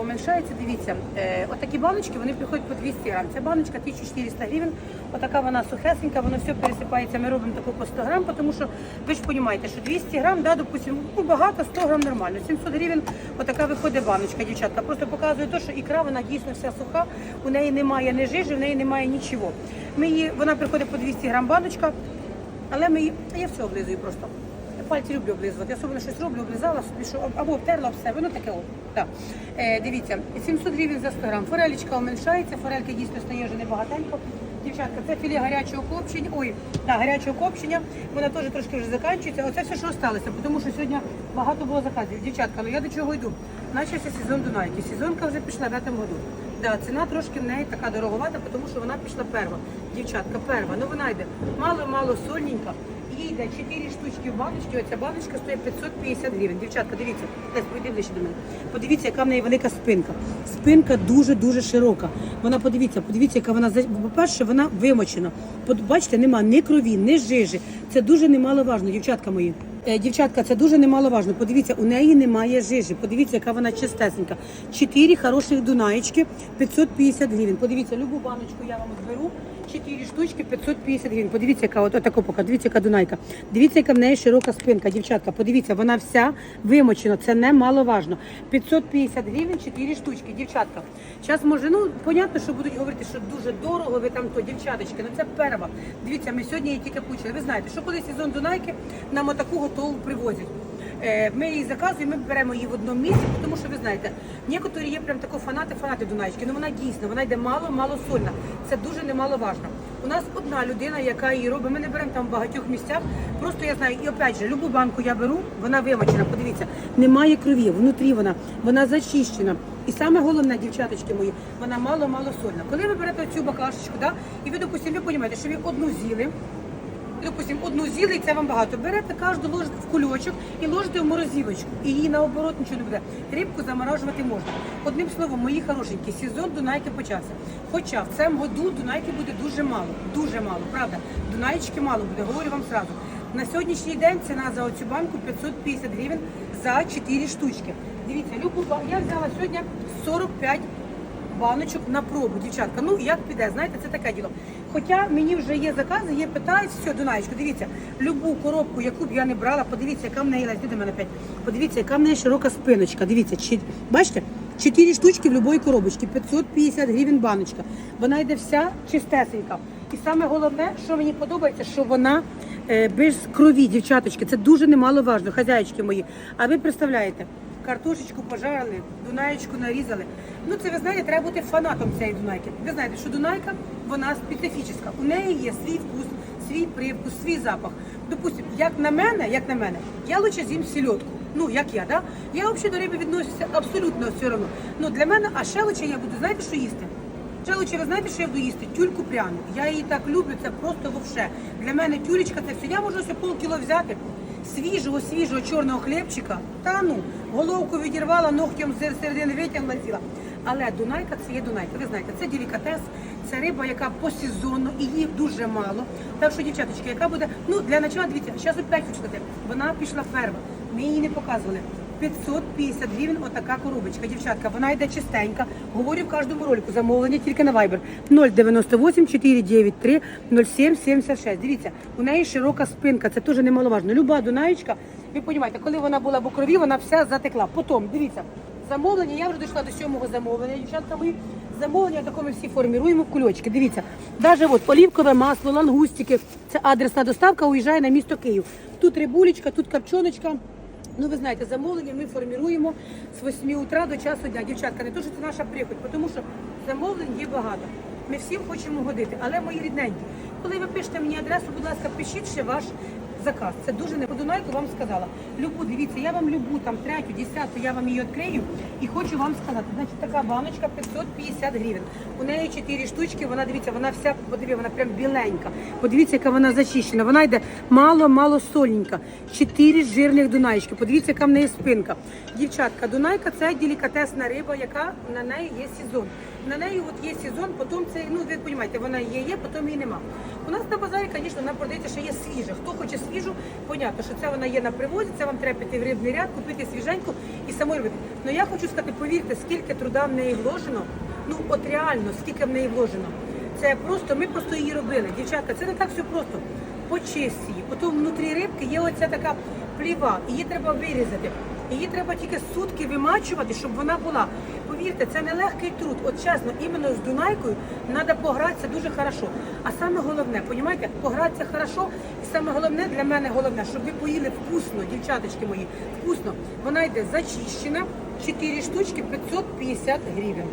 Уменьшається, дивіться, е, отакі баночки, вони приходять по 200 грам. Ця баночка 1400 гривень, отака вона сухесенька, воно все пересипається, ми робимо таку по 100 грам, тому що ви ж розумієте, що 200 грам, да, допустим, ну багато, 100 грам нормально. 700 гривень, отака виходить баночка, дівчатка. Просто показує те, що ікра, вона дійсно вся суха, у неї немає ні жижі, в неї немає нічого. Ми її, вона приходить по 200 грам баночка, але ми її, я все облизую просто. Пальці люблю облизувати. Особливо щось роблю, облизала собі, що або обтерла об себе. Ну таке от. Так. Е, дивіться, 700 гривень за 100 грам. Форелечка уменьшається, форелька дійсно стає вже небагатенько. Дівчатка, це філе гарячого копчення. Ой, так, гарячого копчення. Вона теж трошки вже закінчується. Оце все, що залишилося, тому що сьогодні багато було заказів. Дівчатка, ну я до чого йду? Начався сезон Дунайки. Сезонка вже пішла в цьому году. Да, ціна трошки в неї така дороговата, тому що вона пішла перша. Дівчатка, перша. Ну вона йде мало-мало сольненька. Йде 4 штучки в баночці, оця баночка стоїть 550 гривень. Дівчатка, дивіться, Лесь, пойди ближче до мене. Подивіться, яка в неї велика спинка. Спинка дуже-дуже широка. Вона, подивіться, подивіться, яка вона, по-перше, вона вимочена. Бачите, нема ні крові, ні жижі. Це дуже немаловажно, дівчатка мої. Е, Дівчатка, це дуже немаловажно. Подивіться, у неї немає жижі. Подивіться, яка вона чистесенька. Чотири хороших дунаєчки, 550 гривень. Подивіться, любу баночку я вам зберу. Чотири штучки, 550 гривень. Подивіться, яка от отако пока. Дивіться, яка дунайка. Дивіться, яка в неї широка спинка. Дівчатка, подивіться, вона вся вимочена. Це немаловажно. 550 гривень, 4 штучки. Дівчатка. Зараз може, ну, понятно, що будуть говорити, що дуже дорого, ви там то, дівчаточки. Ну це перва. Дивіться, ми сьогодні її тільки почали. Ви знаєте, що коли сезон Дунайки, нам отаку готову привозять. Е, Ми її заказуємо, ми беремо її в одному місці, тому що ви знаєте, некоторі є прям тако фанати, фанати Дунаєчки. Ну вона дійсно, вона йде мало, мало сольна. Це дуже немаловажно. У нас одна людина, яка її робить. Ми не беремо там в багатьох місцях. Просто я знаю, і опять же, любу банку я беру, вона вимочена. Подивіться, немає крові, внутрі вона, вона зачищена. І саме головне, дівчаточки мої, вона мало-мало сольна. Коли ви берете цю баклажечку, да, і ви, допустимо, ви розумієте, що ви одну з'їли, допустим, одну з'їли, і це вам багато. Берете кожну ложите в кульочок і ложите в морозилочку. І її наоборот нічого не буде. Рибку заморажувати можна. Одним словом, мої хорошенькі, сезон Дунайки почався. Хоча в цьому году Дунайки буде дуже мало, дуже мало, правда. Дунаєчки мало буде, говорю вам сразу. На сьогоднішній день ціна за оцю банку 550 гривень за 4 штучки. Дивіться, любу я взяла сьогодні 45 баночок на пробу, дівчатка. Ну як піде, знаєте, це таке діло. Хоча мені вже є закази, є питають, все, Дунаєчко, дивіться, любу коробку, яку б я не брала, подивіться, яка в неї до мене опять. Подивіться, яка в неї широка спиночка. Дивіться, чи, бачите? Чотири штучки в будь-якій коробочці, 550 гривень баночка. Вона йде вся чистесенька. І саме головне, що мені подобається, що вона е, без крові, дівчаточки. Це дуже немаловажно, хазяїчки мої. А ви представляєте? Картошечку пожарили, дунаєчку нарізали. Ну це ви знаєте, треба бути фанатом цієї дунайки. Ви знаєте, що дунайка вона специфічна. У неї є свій вкус, свій привкус, свій запах. Допустим, як на мене, як на мене, я лучше з'їм сільотку. Ну як я, да? Я взагалі до риби відношуся абсолютно все одно. Ну для мене, а ще лучше я буду, знаєте, що їсти? Ще лучше, ви знаєте, що я буду їсти? Тюльку пряну. Я її так люблю, це просто вовше. Для мене тюлечка це все. Я можу ось полкіло взяти свіжого, свіжого чорного хлібчика. Та ну, головку відірвала, ногтем з середини витягла з'їла. Але Дунайка це є Дунайка. Ви знаєте, це делікатес, це риба, яка по сезону і її дуже мало. Так що, дівчаточки, яка буде, ну для начала, дивіться, зараз опять хочу вона пішла перша. Ми її не показували. 550 гривень отака коробочка, дівчатка. Вона йде чистенька. Говорю в кожному ролику. Замовлення тільки на Viber 098 493 0776. Дивіться, у неї широка спинка. Це теж немаловажно. Люба дунаєчка, ви розумієте, коли вона була в крові, вона вся затекла. Потім, дивіться, замовлення, я вже дійшла до сьомого замовлення, дівчатка мої. Замовлення таке ми всі форміруємо в кульочки. Дивіться, навіть от олівкове масло, лангустики. Це адресна доставка, уїжджає на місто Київ. Тут рибулечка, тут копчоночка. Ну, ви знаєте, замовлення ми форміруємо з 8 утра до часу дня. Дівчатка, не то, що це наша прихоть, тому що замовлень є багато. Ми всім хочемо годити, але мої рідненькі, коли ви пишете мені адресу, будь ласка, пишіть ще ваш заказ. Це дуже не Подунайку вам сказала. Любу, дивіться, я вам любу там третю, десяту, я вам її відкрию і хочу вам сказати. Значить, така баночка 550 гривень. У неї 4 штучки, вона дивіться, вона вся, подивіться, вона прям біленька. Подивіться, яка вона зачищена. Вона йде мало-мало сольненька. Чотири жирних дунаєчки. Подивіться, яка в неї спинка. Дівчатка, дунайка це делікатесна риба, яка на неї є сезон. На неї от є сезон, потім це, ну ви розумієте, вона є, є, потім її нема. У нас на базарі, звісно, нам продається, що є свіжа. Хто хоче свіжу. Понятно, що це вона є на привозі, це вам треба піти в рибний ряд, купити свіженьку і самої робити. Ну я хочу сказати, повірте, скільки труда в неї вложено. Ну от реально, скільки в неї вложено. Це просто, ми просто її робили. Дівчатка, це не так все просто. Почисти її. Потім внутрі рибки є оця така пліва, її треба вирізати. Її треба тільки сутки вимачувати, щоб вона була. Повірте, це не легкий труд. От чесно, іменно з Дунайкою треба погратися дуже хорошо. А саме головне, понімаєте, погратися хорошо, і саме головне для мене головне, щоб ви поїли вкусно, дівчаточки мої, вкусно. Вона йде зачищена, 4 штучки 550 гривень.